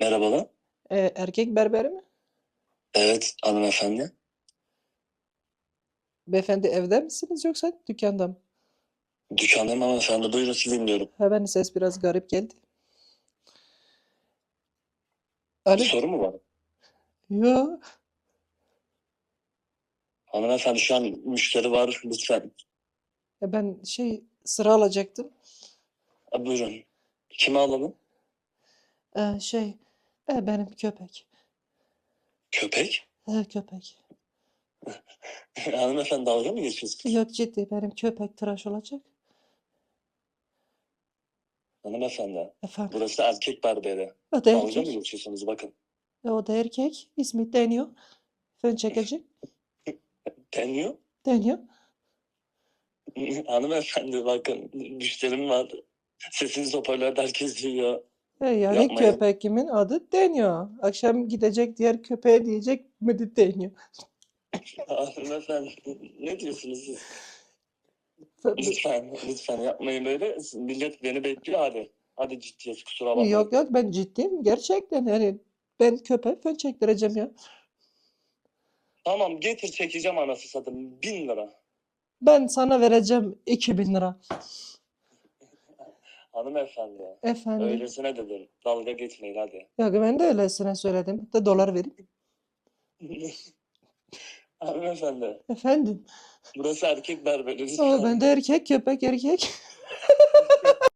Merhabalar. Ee, erkek berberi mi? Evet hanımefendi. Beyefendi evde misiniz yoksa dükkanda mı? Dükkandayım hanımefendi. Buyurun sizi dinliyorum. Benim ses biraz garip geldi. Bir Alo. soru mu var? Yo. Hanımefendi şu an müşteri var. Lütfen. Ya ben şey sıra alacaktım. Ha, buyurun. Kimi alalım? Ee, şey e, benim köpek. Köpek. Ee, köpek. Hanımefendi dalga mı geçiyorsunuz? Yok ciddi benim köpek tıraş olacak. Hanımefendi. Efendim. Burası erkek berberi. O da Dalga mı erkek. geçiyorsunuz? Bakın. E, o da erkek. İsmi Deniyor. Fön çekici. Deniyor. Deniyor. Hanımefendi bakın müşterim var. Sesiniz hoparlörde herkes duyuyor. E, yani Yapmayın. köpekimin adı Deniyor. Akşam gidecek diğer köpeğe diyecek mi Deniyor. Hanımefendi ne diyorsunuz siz? Fe- Lütfen, lütfen yapmayın böyle. Millet beni bekliyor hadi. Hadi ciddiyet kusura bakmayın. Yok yok ben ciddiyim gerçekten yani ben köpeğe fön çektireceğim ya. Tamam getir çekeceğim anası satayım. Bin lira. Ben sana vereceğim 2000 lira. Hanımefendi. Efendim. Öylesine dedim. Dalga geçmeyin hadi. Yok ben de öylesine söyledim. Hatta dolar vereyim. Hanımefendi. Efendim. Burası erkek berberi. Aa, ben de erkek köpek erkek.